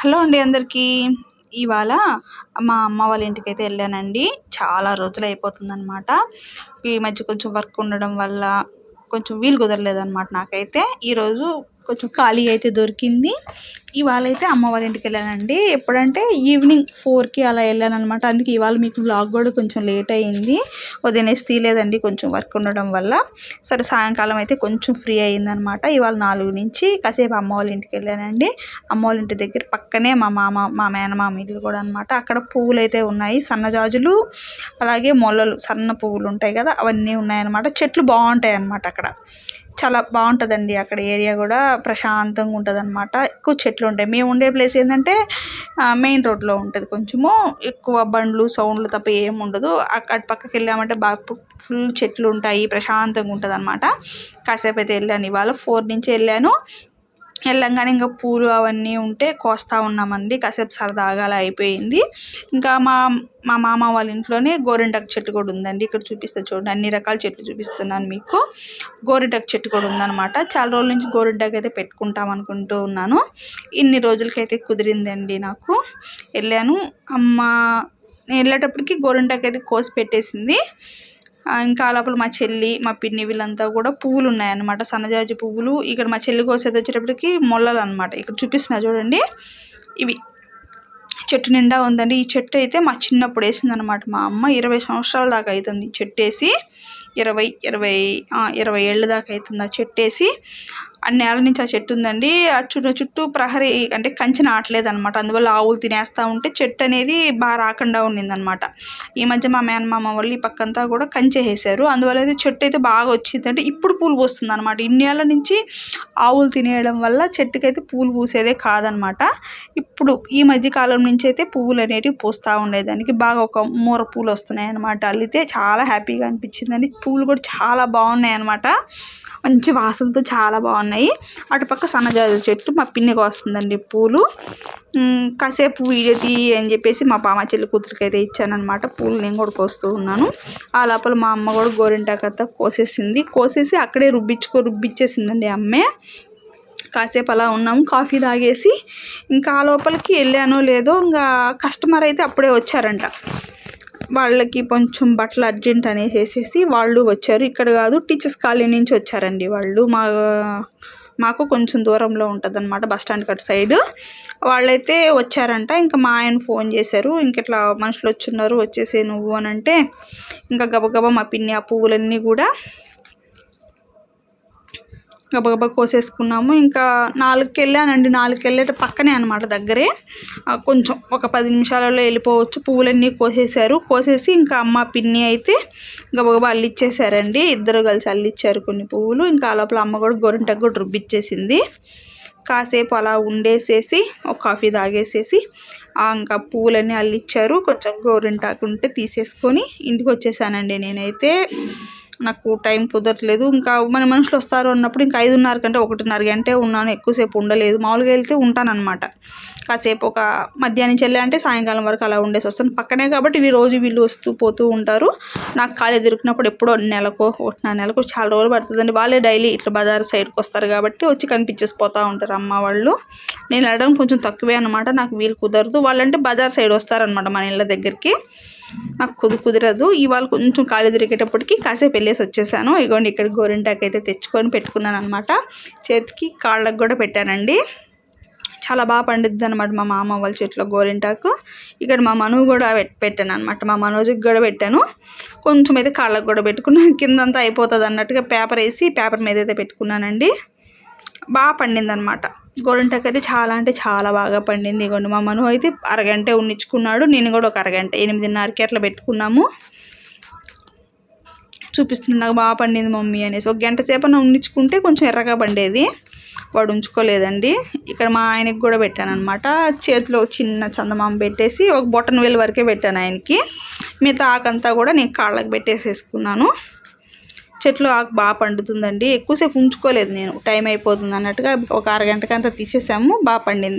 Hello అండి అందరికీ. ఇవాళ మా అమ్మ వాళ్ళ ఇంటికి అయితే వెళ్ళానండి. చాలా రోజులు అయిపోతుందనమాట ఈ మధ్య కొంచెం వర్క్ ఉండడం వల్ల కొంచెం వీలు కుదరలేదు అనమాట నాకైతే. ఈరోజు కొంచెం ఖాళీ అయితే దొరికింది. ఇవాళ అయితే అమ్మ వాళ్ళ ఇంటికి వెళ్ళానండి. ఎప్పుడంటే ఈవినింగ్ ఫోర్కి అలా వెళ్ళాను అనమాట అందుకే ఇవాళ మీకు వ్లాగ్ కూడా కొంచెం లేట్ అయింది. వదిలేసి తీయలేదండి కొంచెం వర్క్ ఉండడం వల్ల. సరే సాయంకాలం అయితే కొంచెం ఫ్రీ అయ్యిందనమాట ఇవాళ నాలుగు నుంచి కాసేపు అమ్మ వాళ్ళ ఇంటికి వెళ్ళానండి. అమ్మ వాళ్ళ ఇంటి దగ్గర పక్కనే మా మామ మా మేనమామ ఇల్లు కూడా అనమాట అక్కడ పువ్వులు అయితే ఉన్నాయి సన్నజాజులు అలాగే మొలలు సన్న పువ్వులు ఉంటాయి కదా అవన్నీ ఉన్నాయన్నమాట. చెట్లు బాగుంటాయి అనమాట అక్కడ. చాలా బాగుంటుందండి. అక్కడ ఏరియా కూడా ప్రశాంతంగా ఉంటుంది అనమాట ఎక్కువ చెట్లు ఉంటాయి. మేము ఉండే ప్లేస్ ఏంటంటే మెయిన్ రోడ్లో ఉంటుంది కొంచెము. ఎక్కువ బండ్లు సౌండ్లు తప్ప ఏం ఉండదు. అటు పక్కకి వెళ్ళామంటే బాగా ఫుల్ చెట్లు ఉంటాయి. ప్రశాంతంగా ఉంటుంది అనమాట కాసేపు అయితే వెళ్ళాను ఇవాళ. ఫోర్ నుంచి వెళ్ళాను. వెళ్ళంగానే ఇంకా పూలు అవన్నీ ఉంటే కోస్తా ఉన్నామండి. కాసేపు సరదాగా అలా అయిపోయింది. ఇంకా మా మా మామ వాళ్ళ ఇంట్లోనే గోరింటాకు చెట్టు కూడా ఉందండి. ఇక్కడ చూపిస్తే చూడండి. అన్ని రకాల చెట్లు చూపిస్తున్నాను మీకు. గోరింటాకు చెట్టు కూడా ఉందన్నమాట. చాలా రోజుల నుంచి గోరింటాకు అయితే పెట్టుకుంటాం అనుకుంటూ ఉన్నాను. ఇన్ని రోజులకైతే కుదిరిందండి నాకు. వెళ్ళాను. అమ్మ నేను వెళ్ళేటప్పటికి గోరింటాకు అయితే కోసి పెట్టేసింది. ఇంకా లోపల మా చెల్లి మా పిన్ని వీళ్ళంతా కూడా పువ్వులు ఉన్నాయన్నమాట సన్నజాజి పువ్వులు. ఇక్కడ మా చెల్లి కోసేది వచ్చేటప్పటికి మొల్లలు అనమాట ఇక్కడ చూపిస్తున్నా చూడండి. ఇవి చెట్టు నిండా ఉందండి. ఈ చెట్టు అయితే మా చిన్నప్పుడు వేసిందనమాట మా అమ్మ. ఇరవై సంవత్సరాల దాకా అవుతుంది చెట్టు వేసి ఇరవై ఇరవై ఇరవై ఏళ్ళ దాకా అవుతుంది ఆ చెట్టు వేసి ఆ నేల నుంచి ఆ చెట్టు ఉందండి. ఆ చుట్టూ చుట్టూ ప్రహరీ అంటే కంచె నాటలేదు అనమాట అందువల్ల ఆవులు తినేస్తూ ఉంటే చెట్టు అనేది బాగా రాకుండా ఉండిందనమాట. ఈ మధ్య మా మేనమామ వాళ్ళు ఈ పక్కంతా కూడా కంచె వేసారు అందువల్ల అయితే చెట్టు అయితే బాగా వచ్చింది అంటే ఇప్పుడు పూలు పూస్తుంది అనమాట ఇన్నేళ్ళ నుంచి ఆవులు తినేయడం వల్ల చెట్టుకైతే పూలు పూసేదే కాదనమాట. ఇప్పుడు ఈ మధ్య కాలం నుంచి అయితే పువ్వులు అనేటివి పూస్తూ ఉండేదానికి బాగా ఒక మూర పూలు వస్తున్నాయి అనమాట అల్లితే చాలా హ్యాపీగా అనిపించిందండి. పూలు కూడా చాలా బాగున్నాయి అనమాట మంచి వాసనతో చాలా బాగున్నాయి. ఉన్నాయి. అటుపక్క సన్నజాజి చెట్టు మా పిన్నికి వస్తుందండి పూలు. కాసేపు వీడియో తీ అని చెప్పేసి మా పామ చెల్లి కూతురికి అయితే ఇచ్చానమాట పూలు నేను కూడా కోస్తూ ఉన్నాను. ఆ లోపల మా అమ్మ కూడా గోరింటాకంతా కోసేసింది. కోసేసి అక్కడే రుబ్బించుకో రుబ్బిచ్చేసిందండి అమ్మే. కాసేపు అలా ఉన్నాము. కాఫీ తాగేసి ఇంకా ఆ లోపలికి వెళ్ళానో లేదో ఇంకా కస్టమర్ అయితే అప్పుడే వచ్చారంట. వాళ్ళకి కొంచెం బట్టలు అర్జెంట్ అనేసేసి వాళ్ళు వచ్చారు. ఇక్కడ కాదు టీచర్స్ కాలనీ నుంచి వచ్చారండి వాళ్ళు. మా మాకు కొంచెం దూరంలో ఉంటుంది అనమాట బస్ స్టాండ్ కట్ సైడ్. వాళ్ళైతే వచ్చారంట. ఇంకా మా ఆయన ఫోన్ చేశారు. ఇంక ఇట్లా మనుషులు వచ్చున్నారు వచ్చేసే నువ్వు అని అంటే ఇంకా గబగబా మా పిన్ని ఆ పువ్వులన్నీ కూడా గబగబా కోసేసుకున్నాము. ఇంకా నాలుగుకి వెళ్ళానండి నాలుగుకి వెళ్ళేట పక్కనే అనమాట దగ్గరే. కొంచెం ఒక పది నిమిషాలలో వెళ్ళిపోవచ్చు. పువ్వులన్నీ కోసేసారు కోసేసి ఇంకా అమ్మ పిన్ని అయితే గబగబా అల్లిచ్చేసారండి ఇద్దరు కలిసి అల్లిచ్చారు కొన్ని పువ్వులు. ఇంకా ఆ లోపల అమ్మ కూడా గొరింటకు కూడా రుబ్బిచ్చేసింది. కాసేపు అలా ఉండేసేసి ఒక కాఫీ తాగేసేసి ఇంకా పువ్వులన్నీ అల్లిచ్చారు. కొంచెం గోరింటాకు ఉంటే తీసేసుకొని ఇంటికి వచ్చేసానండి నేనైతే. నాకు టైం కుదరట్లేదు. ఇంకా మన మనుషులు వస్తారు అన్నప్పుడు ఇంకా ఐదున్నర కంటే ఒకటిన్నర గంటే ఉన్నాను. ఎక్కువసేపు ఉండలేదు. మామూలుగా వెళ్తే ఉంటానన్నమాట. కాసేపు ఒక మధ్యాహ్నం చెల్లె అంటే సాయంకాలం వరకు అలా ఉండేసి వస్తాను. పక్కనే కాబట్టి ఇవి రోజు వీళ్ళు వస్తూ పోతూ ఉంటారు. నాకు ఖాళీ దొరికినప్పుడు ఎప్పుడో నెలకో ఒకటిన్నర నెలకో చాలా రోజులు పడుతుందండి. వాళ్ళే డైలీ ఇట్లా బజార్ సైడ్కి వస్తారు కాబట్టి వచ్చి కనిపించేసి పోతూ ఉంటారు అమ్మ వాళ్ళు. నేను వెళ్ళడం కొంచెం తక్కువే అనమాట నాకు వీలు కుదరదు. వాళ్ళంటే బజార్ సైడ్ వస్తారనమాట మన ఇళ్ళ దగ్గరికి. నాకు కుదు కుదరదు. ఇవాళ కొంచెం ఖాళీ దొరికేటప్పటికి కాసేపు వెళ్ళేసి వచ్చేసాను. ఇగోండి ఇక్కడ గోరింటాకు అయితే తెచ్చుకొని పెట్టుకున్నాను అనమాట చేతికి కాళ్ళకు కూడా పెట్టానండి. చాలా బాగా పండుద్ది అనమాట మా మామ వాళ్ళ చెట్లో గోరింటాకు. ఇక్కడ మా మనువు కూడా పెట్టాను అనమాట మా మనోజ్కి కూడా పెట్టాను. కొంచెం అయితే కాళ్ళకు కూడా పెట్టుకున్నాను కిందంతా అయిపోతుంది అన్నట్టుగా పేపర్ వేసి పేపర్ మీద అయితే పెట్టుకున్నానండి. బాగా పండింది అనమాట గోరింటాకు అయితే చాలా అంటే చాలా బాగా పండింది ఇగోండి మా మను అయితే అరగంట ఉన్నించుకున్నాడు నేను కూడా ఒక అరగంట ఎనిమిదిన్నరకి అట్లా పెట్టుకున్నాము. చూపిస్తుంది నాకు బాగా పండింది మమ్మీ అనేసి. ఒక గంట సేపన ఉండించుకుంటే కొంచెం ఎర్రగా పండేది. వాడు ఉంచుకోలేదండి. ఇక్కడ మా ఆయనకి కూడా పెట్టాను అనమాట చేతిలో చిన్న చందమామ పెట్టేసి ఒక బొటన్ వేలు వరకే పెట్టాను ఆయనకి. మిగతా ఆకంతా కూడా నేను కాళ్ళకి పెట్టేసేసుకున్నాను. చెట్లు ఆకు బాగా పండుతుందండి. ఎక్కువసేపు ఉంచుకోలేదు నేను. టైం అయిపోతుంది అన్నట్టుగా ఒక అరగంటకంతా తీసేసాము బాగా పండింది.